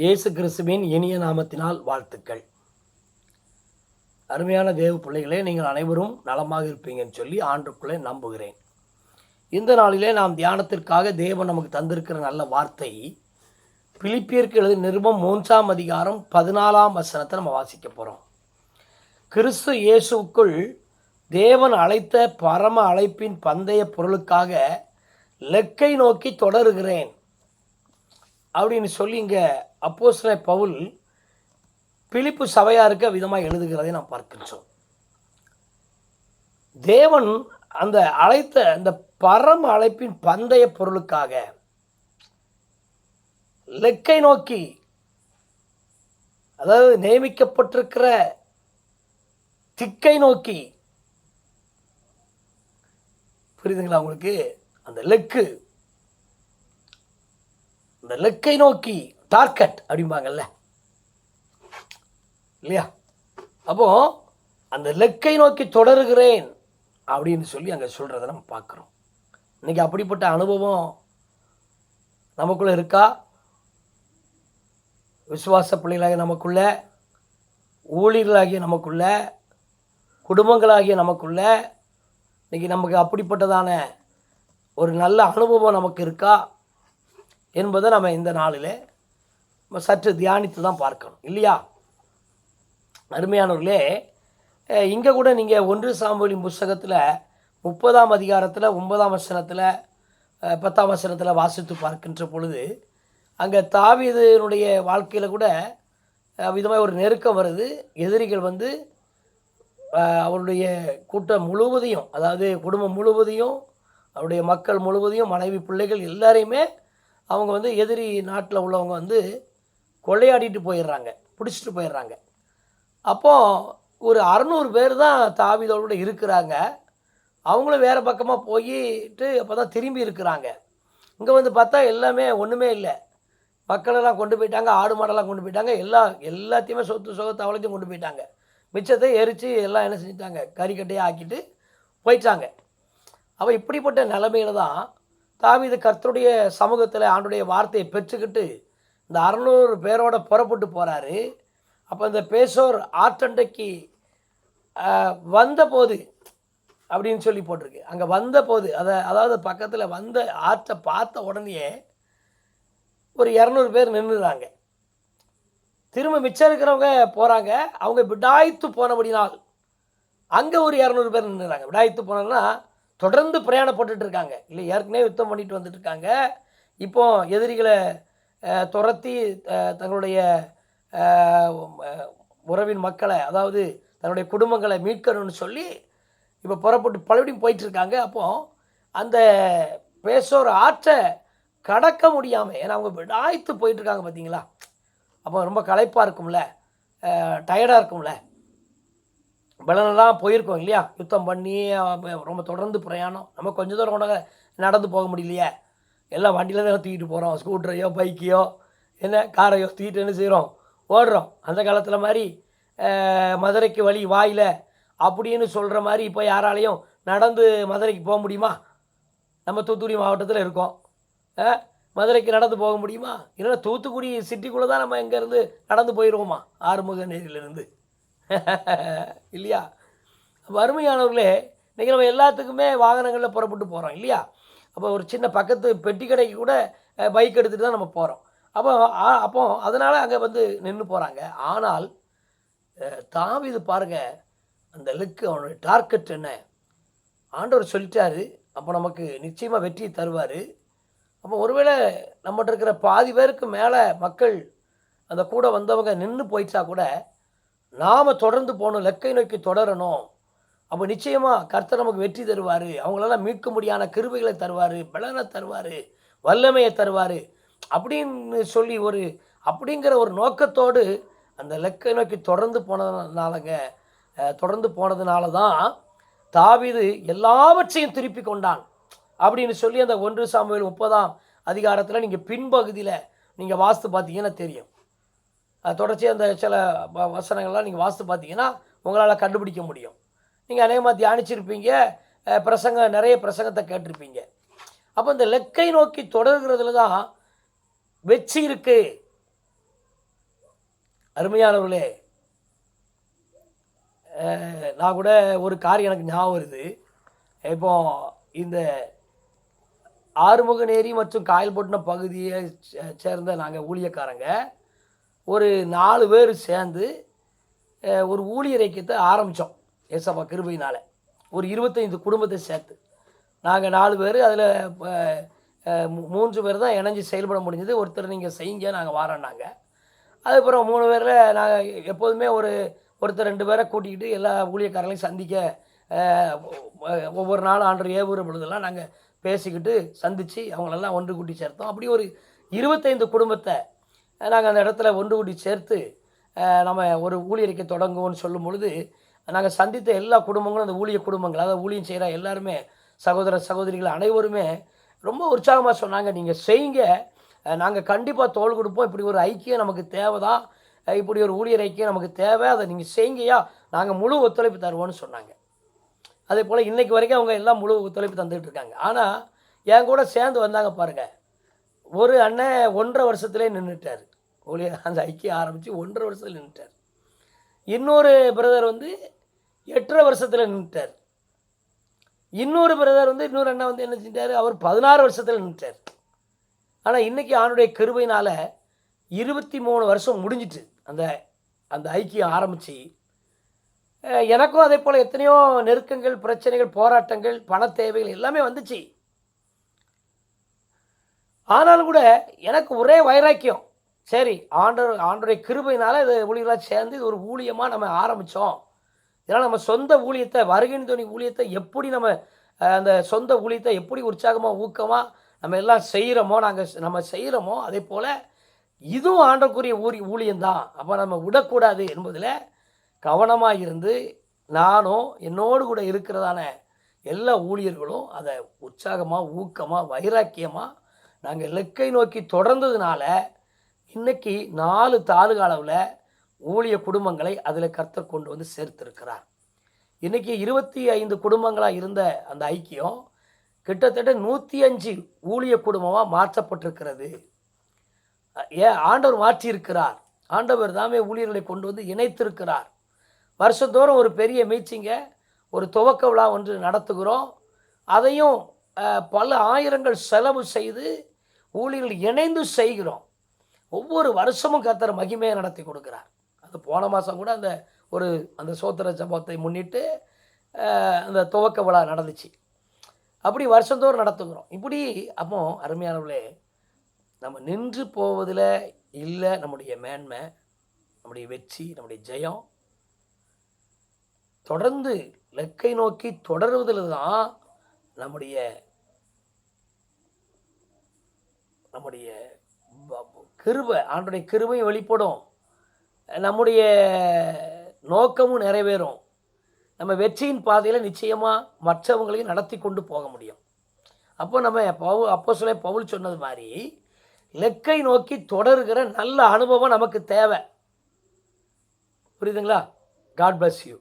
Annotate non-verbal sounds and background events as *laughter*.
இயேசு கிறிஸ்துவின் இனிய நாமத்தினால் வாழ்த்துக்கள். அருமையான தேவ பிள்ளைகளே நீங்கள் அனைவரும் நலமாக இருப்பீங்கன்னு சொல்லி ஆண்டுக்குள்ளே நம்புகிறேன். இந்த நாளிலே நாம் தியானத்திற்காக தேவன் நமக்கு தந்திருக்கிற நல்ல வார்த்தை பிலிப்பியருக்கு எழுதிய நிருபம் மூன்றாம் அதிகாரம் பதினாலாம் வசனத்தை நம்ம வாசிக்க போகிறோம் கிறிஸ்து இயேசுவுக்குள் தேவன் அழைத்த பரம அழைப்பின் பந்தய பொருளுக்காக லெக்கை நோக்கி தொடருகிறேன். அப்படின்னு சொல்லி இங்கே அப்போஸ்ல பவுல் பிலிப்பு சபையாருக்கு விதமாக எழுதுகிறதை நாம் பார்க்கின்றோம். தேவன் அந்த அழைத்த அந்த பரம அழைப்பின் பந்தய பொருளுக்காக லெக்கை நோக்கி அதாவது நியமிக்கப்பட்டிருக்கிற திக்கை நோக்கி புரியுதுங்களா உங்களுக்கு? அந்த லெக்கு. அந்த லெக்கை நோக்கி டார்கெட் அப்படிம்பாங்கல்ல. இல்லையா? அப்போ அந்த லெக்கை நோக்கி தொடருகிறேன் அப்படின்னு சொல்லி அங்கே சொல்கிறத நம்ம பார்க்குறோம். இன்னைக்கு அப்படிப்பட்ட அனுபவம் நமக்குள்ளே இருக்கா? விசுவாச பிள்ளைகளாகிய நமக்குள்ள ஊழியர்களாகிய நமக்குள்ள குடும்பங்களாகிய நமக்குள்ள இன்றைக்கி நமக்கு அப்படிப்பட்டதான ஒரு நல்ல அனுபவம் நமக்கு இருக்கா? என்பதை நம்ம இந்த நாளில் நம்ம சற்று தியானித்து தான் பார்க்கணும். இல்லையா? அருமையானவர்களே இங்கே கூட நீங்கள் ஒன்று சாம்பலின் புஸ்தகத்தில் முப்பதாம் அதிகாரத்தில் ஒன்பதாம் வசனத்தில் பத்தாம் வசனத்தில் வாசித்து பார்க்கின்ற பொழுது அங்கே தாவியதனுடைய வாழ்க்கையில் கூட விதமாக ஒரு நெருக்கம் வருது. எதிரிகள் வந்து அவருடைய கூட்டம் முழுவதையும் அதாவது குடும்பம் முழுவதையும் அவருடைய மக்கள் முழுவதையும் மனைவி பிள்ளைகள் எல்லாரையுமே அவங்க வந்து எதிரி நாட்டில் உள்ளவங்க வந்து கொள்ளையாடிட்டு போயிடுறாங்க பிடிச்சிட்டு போயிடுறாங்க. அப்போது ஒரு அறநூறு பேர் தான் தாவிதோட இருக்கிறாங்க. அவங்களும் வேறு பக்கமாக போயிட்டு அப்போ தான் திரும்பி இருக்கிறாங்க. இங்கே வந்து பார்த்தா எல்லாமே ஒன்றுமே இல்லை. மக்களெல்லாம் கொண்டு போயிட்டாங்க ஆடு மாடெல்லாம் கொண்டு போயிட்டாங்க எல்லா எல்லாத்தையுமே சொத்து சொகத்தை அவ்வளோத்தையும் கொண்டு போயிட்டாங்க. மிச்சத்தை எரித்து எல்லாம் என்ன செஞ்சிட்டாங்க கறிக்கட்டையாக ஆக்கிட்டு போயிட்டாங்க. அவள் இப்படிப்பட்ட நிலமையில தான் தாவீது கர்த்தருடைய சமூகத்தில் ஆண்டுடைய வார்த்தையை பெற்றுக்கிட்டு இந்த அறநூறு பேரோட புறப்பட்டு போகிறாரு அப்போ இந்த பேசோர் ஆற்றண்டைக்கு வந்தபோது அப்படின்னு சொல்லி போட்டிருக்கு. அங்கே வந்தபோது அதை அதாவது பக்கத்தில் வந்த ஆற்றை பார்த்த உடனேயே ஒரு இரநூறு பேர் நின்றுறாங்க திரும்ப மிச்சம் இருக்கிறவங்க போகிறாங்க அவங்க விடாய்த்து போனபடினால் அங்கே ஒரு இரநூறு பேர் நின்றுறாங்க விடாய்த்து போனோன்னா தொடர்ந்து பிரயாணப்பட்டுட்டு இருக்காங்க இல்லை ஏற்கனவே யுத்தம் பண்ணிட்டு வந்துட்டு இருக்காங்க இப்போ எதிரிகளை துரத்தி தங்களுடைய உறவின் மக்களை அதாவது தன்னுடைய குடும்பங்களை மீட்கணும்னு சொல்லி இப்போ புறப்பட்டு பலபடியும் போயிட்டு இருக்காங்க அப்போ அந்த பேசோர் ஆற்றை கடக்க முடியாமல் ஏன்னா அவங்க விடாய்த்து போயிட்டுருக்காங்க பார்த்தீங்களா? அப்போ ரொம்ப களைப்பாக இருக்கும்ல. டயர்டாக இருக்கும்ல. பலனெல்லாம் போயிருக்கோம் இல்லையா? யுத்தம் பண்ணி ரொம்ப தொடர்ந்து பிரயாணம். நம்ம கொஞ்சம் தூரம் கூட நடந்து போக முடியலையே. எல்லாம் வண்டியில் தான் தூக்கிட்டு போகிறோம் ஸ்கூட்டரையோ பைக்கையோ என்ன காரையோ தூக்கிட்டு என்ன செய்கிறோம் ஓடுறோம். அந்த காலத்தில் மாதிரி மதுரைக்கு வழி வாயில் அப்படின்னு சொல்கிற மாதிரி இப்போ யாராலையும் நடந்து மதுரைக்கு போக முடியுமா? நம்ம தூத்துக்குடி மாவட்டத்தில் இருக்கோம். மதுரைக்கு நடந்து போக முடியுமா? இல்லைன்னா தூத்துக்குடி சிட்டிக்குள்ளே தான் நம்ம இங்கேருந்து நடந்து போயிடுவோமா ஆறுமுக நேரிலிருந்து *laughs* இல்லையா? வறுமையானவர்களே இன்றைக்கி நம்ம எல்லாத்துக்குமே வாகனங்களில் புறப்பட்டு போகிறோம் இல்லையா? அப்போ ஒரு சின்ன பக்கத்து பெட்டி கடைக்கு கூட பைக் எடுத்துகிட்டு தான் நம்ம போகிறோம் அப்போ ஆ- அப்போ அதனால் அங்கே வந்து நின்று போகிறாங்க ஆனால் அஹ், இது பாருங்கள் அந்த லுக்கு அவனுடைய டார்கெட் என்ன? ஆண்டவர் சொல்லிட்டாரு அப்போ நமக்கு நிச்சயமாக வெற்றியை தருவார். அப்போ ஒருவேளை நம்மகிட்ட இருக்கிற பாதி பேருக்கு மேலே மக்கள் அந்த கூட வந்தவங்க நின்று போயிட்டா கூட நாம் தொடர்ந்து போகணும் லெக்கை நோக்கி தொடரணும். அப்போ நிச்சயமாக கர்த்தர் நமக்கு வெற்றி தருவார். அவங்களால மீட்க முடியாத கிருபைகளை தருவார் பலனை தருவார் வல்லமையை தருவார் அப்படின்னு சொல்லி ஒரு அப்படிங்கிற ஒரு நோக்கத்தோடு அந்த லெக்கை நோக்கி தொடர்ந்து போனதுனாலங்க தொடர்ந்து போனதுனால தான் தாவிது எல்லாவற்றையும் திருப்பி கொண்டான் அப்படின்னு சொல்லி அந்த ஒன்று சாமுவேல் முப்பதாம் அதிகாரத்தில் நீங்கள் பின்பகுதியில் நீங்கள் வாஸ்து பார்த்தீங்கன்னா தெரியும். தொடர்ச்சியாக அந்த சில வ- வசனங்கள்லாம் நீங்கள் வாசித்து பார்த்தீங்கன்னா உங்களால் கண்டுபிடிக்க முடியும். நீங்கள் அநேகமாக தியானிச்சிருப்பீங்க அஹ், பிரசங்க நிறைய பிரசங்கத்தை கேட்டிருப்பீங்க. அப்போ இந்த லெக்கை நோக்கி தொடர்கிறதுல தான் வெற்றி இருக்கு. அருமையானவர்களே அஹ், நான் கூட ஒரு காரியம் எனக்கு ஞாபகம் வருது. இப்போ இந்த ஆறுமுகநேரி மற்றும் காயல்பட்டினம் பகுதியை சே- சேர்ந்த நாங்கள் ஊழியக்காரங்க. ஒரு நாலு பேர் சேர்ந்து ஒரு ஊழியர் ஐக்கியத்தை ஆரம்பித்தோம் ஏசப்பா கிருபையினால். ஒரு இருபத்தைந்து குடும்பத்தை சேர்த்து. நாங்கள் நாலு பேர் அதில் மூன்று பேர் தான் இணைஞ்சு செயல்பட முடிஞ்சது. ஒருத்தர் நீங்கள் செய்யுங்க நாங்கள் வாரோன்னாங்க அதுக்கப்புறம் மூணு பேரில் நாங்கள் எப்போதுமே ஒரு ஒருத்தர் ரெண்டு பேரை கூட்டிக்கிட்டு எல்லா ஊழியக்காரங்களையும் சந்திக்க ஒவ்வொரு நாளும் ஆண்டு ஏவுற பொழுதெல்லாம் நாங்கள் பேசிக்கிட்டு சந்தித்து அவங்களெல்லாம் ஒன்று கூட்டி சேர்த்தோம். அப்படி ஒரு இருபத்தைந்து குடும்பத்தை நாங்கள் அந்த இடத்துல ஒன்று கூட்டி சேர்த்து நம்ம ஒரு ஊழியரிக்கை தொடங்குவோம்னு சொல்லும் பொழுது நாங்கள் சந்தித்த எல்லா குடும்பங்களும் அந்த ஊழிய குடும்பங்கள் அதாவது ஊழியம் செய்கிற எல்லாருமே சகோதர சகோதரிகள் அனைவருமே ரொம்ப உற்சாகமாக சொன்னாங்க நீங்கள் செய்யுங்க. நாங்கள் கண்டிப்பாக தோல் கொடுப்போம். இப்படி ஒரு ஐக்கியம் நமக்கு தேவைதான் இப்படி ஒரு ஊழியர் ஐக்கியம் நமக்கு தேவை. அதை நீங்கள் செய்யுங்கயா நாங்கள் முழு ஒத்துழைப்பு தருவோம்னு சொன்னாங்க. அதே போல் இன்றைக்கு வரைக்கும் அவங்க எல்லாம் முழு ஒத்துழைப்பு தந்துகிட்டு இருக்காங்க. ஆனால் என் கூட சேர்ந்து வந்தாங்க பாருங்கள் ஒரு அண்ணன் ஒன்றரை வருஷத்துலேயே நின்றுட்டார் ஊழியர் அந்த ஐக்கியம் ஆரம்பித்து ஒன்றரை வருஷத்தில் நின்றுட்டார் இன்னொரு பிரதர் வந்து எட்டரை வருஷத்தில் நின்றுட்டார் இன்னொரு பிரதர் வந்து இன்னொரு அண்ணன் வந்து என்ன செஞ்சார் அவர் பதினாறு வருஷத்தில் நின்றுட்டார் ஆனால் இன்றைக்கி ஆணுடைய கருவையினால் இருபத்தி மூணு வருஷம் முடிஞ்சிட்டு அந்த அந்த ஐக்கியம் ஆரம்பித்து எனக்கும் அதே போல் எத்தனையோ நெருக்கங்கள் பிரச்சனைகள் போராட்டங்கள் பண தேவைகள் எல்லாமே வந்துச்சு. ஆனாலும் கூட எனக்கு ஒரே வைராக்கியம். சரி ஆண்டவர் ஆண்டருடைய கிருபையினால் இது ஊழியர்களாக சேர்ந்து இது ஒரு ஊழியமாக நம்ம ஆரம்பித்தோம் இதனால் நம்ம சொந்த ஊழியத்தை வருகின் துணி ஊழியத்தை எப்படி நம்ம அந்த சொந்த ஊழியத்தை எப்படி உற்சாகமாக ஊக்கமாக நம்ம எல்லாம் செய்கிறோமோ நாங்கள் நம்ம செய்கிறோமோ அதே போல் இதுவும் ஆண்டக்குரிய ஊரி ஊழியம்தான். அப்போ நம்ம விடக்கூடாது என்பதில் கவனமாக இருந்து நானும் என்னோடு கூட இருக்கிறதான எல்லா ஊழியர்களும் அதை உற்சாகமாக ஊக்கமாக வைராக்கியமாக நாங்கள் இலக்கை நோக்கி தொடர்ந்ததுனால இன்னைக்கு நாலு தாலுகா அளவில் ஊழிய குடும்பங்களை அதில் கர்த்தர் கொண்டு வந்து சேர்த்திருக்கிறார். இன்றைக்கி இருபத்தி ஐந்து குடும்பங்களாக இருந்த அந்த ஐக்கியம் கிட்டத்தட்ட நூற்றி அஞ்சு ஊழிய குடும்பமாக மாற்றப்பட்டிருக்கிறது. ஏன்? ஆண்டவர் மாற்றியிருக்கிறார். ஆண்டவர் தாமே ஊழியர்களை கொண்டு வந்து இணைத்திருக்கிறார். வருஷந்தோறும் ஒரு பெரிய மீச்சிங்க ஒரு துவக்க விழா ஒன்று நடத்துகிறோம். அதையும் பல ஆயிரங்கள் செலவு செய்து ஊழியர்கள் இணைந்து செய்கிறோம். ஒவ்வொரு வருஷமும் கத்தர் மகிமையை நடத்தி கொடுக்குறார். அது போன மாதம் கூட அந்த ஒரு அந்த சோத்திர சம்பவத்தை முன்னிட்டு அந்த துவக்க விழா நடந்துச்சு. அப்படி வருஷந்தோறும் நடத்துகிறோம். இப்படி அப்போ அருமையானவர்களே நம்ம நின்று போவதில் இல்லை நம்முடைய மேன்மை நம்முடைய வெற்றி நம்முடைய ஜெயம். தொடர்ந்து இலக்கை நோக்கி தொடருவதில் தான் நம்முடைய நம்முடைய கிருபை ஆண்டுடைய கிருபையும் வெளிப்படும். நம்முடைய நோக்கமும் நிறைவேறும். நம்ம வெற்றியின் பாதையில் நிச்சயமாக மற்றவங்களையும் நடத்தி கொண்டு போக முடியும். அப்போ நம்ம பவு அப்போ சொல்ல பவுல் சொன்னது மாதிரி இலக்கை நோக்கி தொடருகிற நல்ல அனுபவம் நமக்கு தேவை. புரியுதுங்களா? God bless you